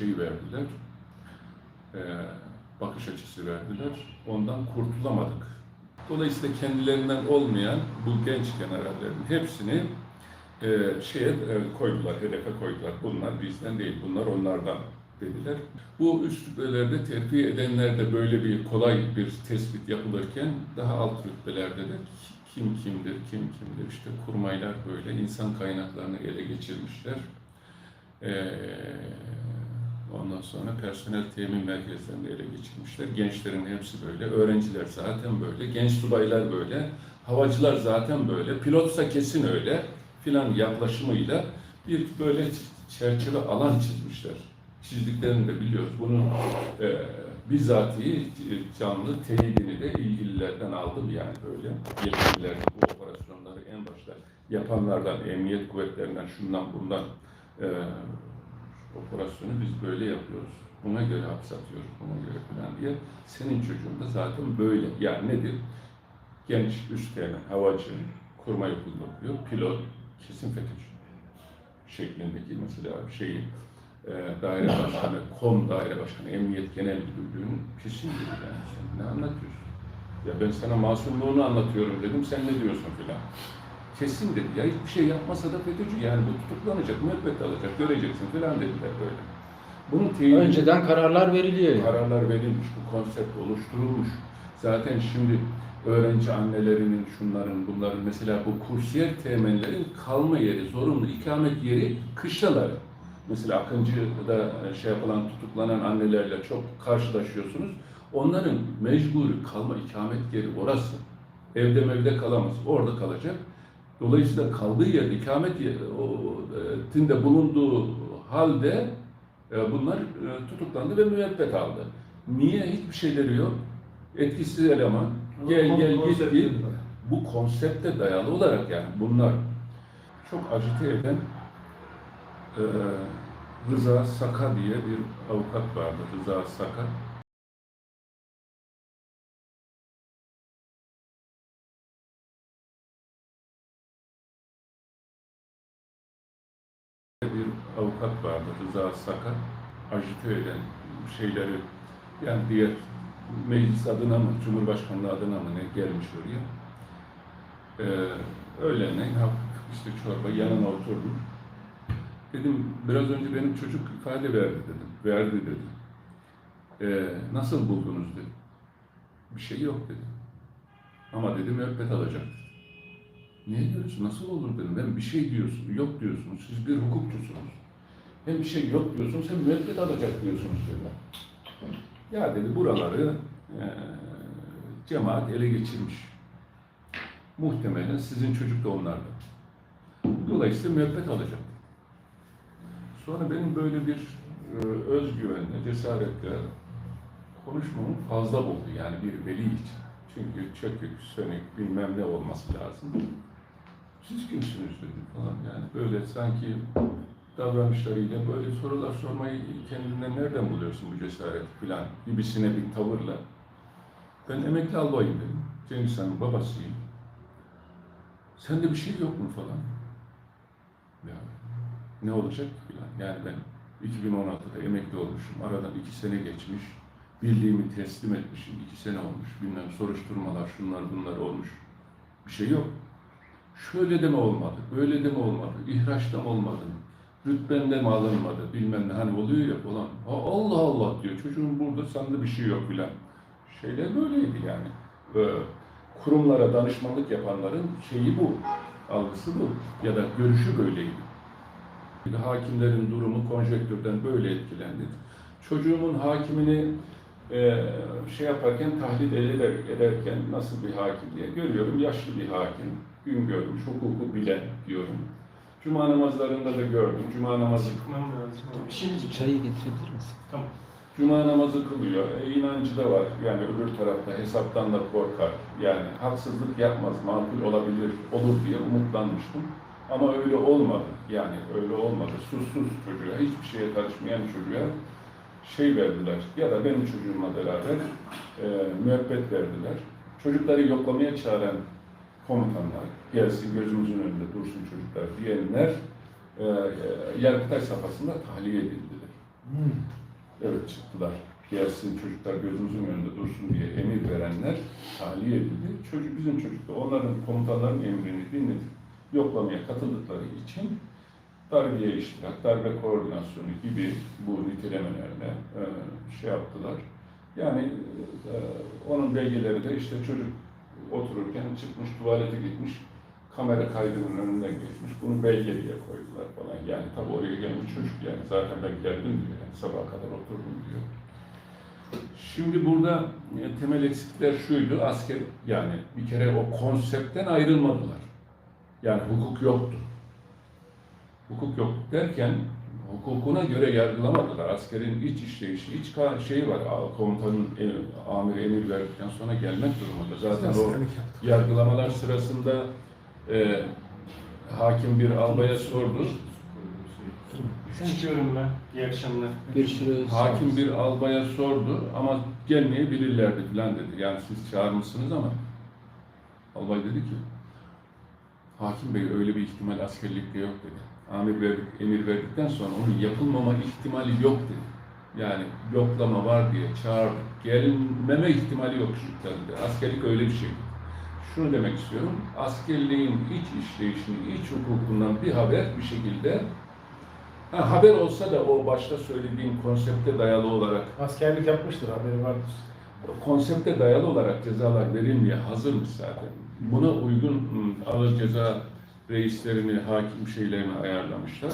şeyi verdiler. E, bakış açısı verdiler. Ondan kurtulamadık. Dolayısıyla kendilerinden olmayan bu genç generallerin hepsini e, şeye e, koydular, hedefe koydular. Bunlar bizden değil, bunlar onlardan dediler. Bu üst rütbelerde terfi edenlerde böyle bir kolay bir tespit yapılırken daha alt rütbelerde de kim kimdir, kim kimdir işte kurmaylar böyle insan kaynaklarını ele geçirmişler. Ee, ondan sonra personel temin merkezlerini ele geçirmişler. Gençlerin hepsi böyle, öğrenciler zaten böyle, genç subaylar böyle, havacılar zaten böyle, pilotsa kesin öyle filan yaklaşımıyla bir böyle çerçeve alan çizmişler. Çizdiklerini de biliyoruz. Bunun e, bizatihi canlı teyidini de ilgililerden aldım yani böyle. Yetkililer bu operasyonları en başta yapanlardan, emniyet kuvvetlerinden, şundan bundan e, operasyonu biz böyle yapıyoruz. Buna göre hapis atıyoruz, buna göre falan diye. Senin çocuğun da zaten böyle. Yani nedir? Genç, üsteğmen, havacı, kurma okulunda okuyor, pilot, kesin FETÖ'cü şeklindeki mesela şeyi e, daire başkanı, KOM daire başkanı, Emniyet Genel Müdürlüğü'nün dedi yani sen ne anlatıyorsun? Ya ben sana masumluğunu anlatıyorum dedim, sen ne diyorsun filan. Kesin dedi ya hiçbir şey yapmasa da FETÖ'cü yani bu tutuklanacak, müebbet alacak, göreceksin filan dediler böyle. Bunun teyidi, Önceden kararlar veriliyor yani. kararlar verilmiş, bu konsept oluşturulmuş. Zaten şimdi öğrenci annelerinin, şunların, bunların mesela bu kursiyer temenlerin kalma yeri, zorunlu ikamet yeri kışlaları. Mesela Akıncı'da şey yapılan, tutuklanan annelerle çok karşılaşıyorsunuz. Onların mecburi kalma ikamet yeri orası. Evde mevde kalamaz, orada kalacak. Dolayısıyla kaldığı yer, ikamet yeri, o, e, tinde bulunduğu halde e, bunlar e, tutuklandı ve müebbet aldı. Niye? Hiçbir şeyleri yok. Etkisiz eleman. Gel gel git git. Bu konsepte dayalı olarak yani bunlar çok acite eden e, Rıza Saka diye bir avukat vardı. Rıza Saka. Bir avukat vardı Rıza Saka. Acite eden şeyleri yani diğer meclis adına mı, Cumhurbaşkanlığı adına mı ne gelmiş oraya. Ee, öğlenleyin işte çorba yanına oturdum. Dedim biraz önce benim çocuk ifade verdi dedim. Verdi dedi. Ee, nasıl buldunuz dedi. Bir şey yok dedi. Ama dedim müebbet alacak. Niye diyorsun? Nasıl olur dedim. Ben bir şey diyorsun, yok diyorsunuz. Siz bir hukukçusunuz. Hem bir şey yok diyorsun, sen müebbet alacak diyorsunuz dedi. Ya dedi buraları e, cemaat ele geçirmiş. Muhtemelen sizin çocuk da onlarda. Dolayısıyla müebbet alacak. Sonra benim böyle bir e, özgüvenle, cesaretle konuşmamı fazla buldu. Yani bir veli için. Çünkü çökük, sönük, bilmem ne olması lazım. Siz kimsiniz dedim falan. Yani böyle sanki davranışlarıyla böyle sorular sormayı kendinden nereden buluyorsun bu cesaret filan gibisine bir tavırla. Ben emekli albayım dedim. Cengiz Han'ın babasıyım. Sende bir şey yok mu falan. Ya ne olacak filan. Yani ben 2016'da emekli olmuşum. Aradan iki sene geçmiş. Birliğimi teslim etmişim. iki sene olmuş. Bilmem soruşturmalar, şunlar bunlar olmuş. Bir şey yok. Şöyle de mi olmadı, böyle de mi olmadı, ihraçta mı olmadı, rütbende mi alınmadı, bilmem ne hani oluyor ya falan. "Aa, Allah Allah diyor, çocuğun burada sende bir şey yok filan. Şeyler böyleydi yani. Ee, kurumlara danışmanlık yapanların şeyi bu, algısı bu ya da görüşü böyleydi. De hakimlerin durumu konjektürden böyle etkilendi. Çocuğumun hakimini e, şey yaparken tahlil eder, ederken nasıl bir hakim diye görüyorum. Yaşlı bir hakim, gün görmüş, hukuku bilen diyorum. Cuma namazlarında da gördüm. Cuma namazı. Şimdi çayı getirebilir misin? Tamam. Cuma namazı kılıyor. E, inancı da var. Yani öbür tarafta hesaptan da korkar. Yani haksızlık yapmaz, makul olabilir, olur diye umutlanmıştım. Ama öyle olmadı. Yani öyle olmadı. Susuz çocuğa, hiçbir şeye karışmayan çocuğa şey verdiler. Ya da benim çocuğumla beraber e, müebbet verdiler. Çocukları yoklamaya çağıran komutanlar, gelsin gözümüzün önünde dursun çocuklar diyenler e, e, Yargıtay safhasında tahliye edildiler. Evet çıktılar. Gelsin çocuklar gözümüzün önünde dursun diye emir verenler tahliye edildi. Çocuk bizim çocuk da onların komutanların emrini dinledik. Yoklamaya katıldıkları için darbeye iştirak, darbe koordinasyonu gibi bu nitelemelerle e, şey yaptılar. Yani e, onun belgeleri de işte çocuk otururken çıkmış tuvalete gitmiş, kamera kaydının önünden geçmiş, bunu belgeliye koydular falan. Yani tabii oraya gelmiş çocuk yani zaten ben geldim diyor, yani sabaha kadar oturdum diyor. Şimdi burada e, temel eksikler şuydu, asker yani bir kere o konseptten ayrılmadılar. Yani hukuk yoktu. Hukuk yok derken hukukuna göre yargılamadılar. Askerin iç işleyişi, iç ka- şeyi var. Komutanın e, amiri emir verdikten sonra gelmek durumunda. Zaten o yargılamalar sırasında e, hakim bir albaya sordu. Çıkıyorum ben. İyi akşamlar. Görüşürüz. Hakim bir albaya sordu ama gelmeyebilirlerdi falan dedi. Yani siz çağırmışsınız ama albay dedi ki Hakim Bey öyle bir ihtimal askerlikte yok dedi. Amir verdik, emir verdikten sonra onun yapılmama ihtimali yok dedi. Yani yoklama var diye çağırdık. Gelmeme ihtimali yok çocuklar dedi. Askerlik öyle bir şey. Şunu demek istiyorum. Askerliğin iç işleyişini, iç hukukundan bir haber bir şekilde ha, haber olsa da o başta söylediğim konsepte dayalı olarak Askerlik yapmıştır haberi vardır. konsepte dayalı olarak cezalar verilmeye hazırmış zaten. Buna uygun ım, ağır ceza reislerini, hakim şeylerini ayarlamışlar.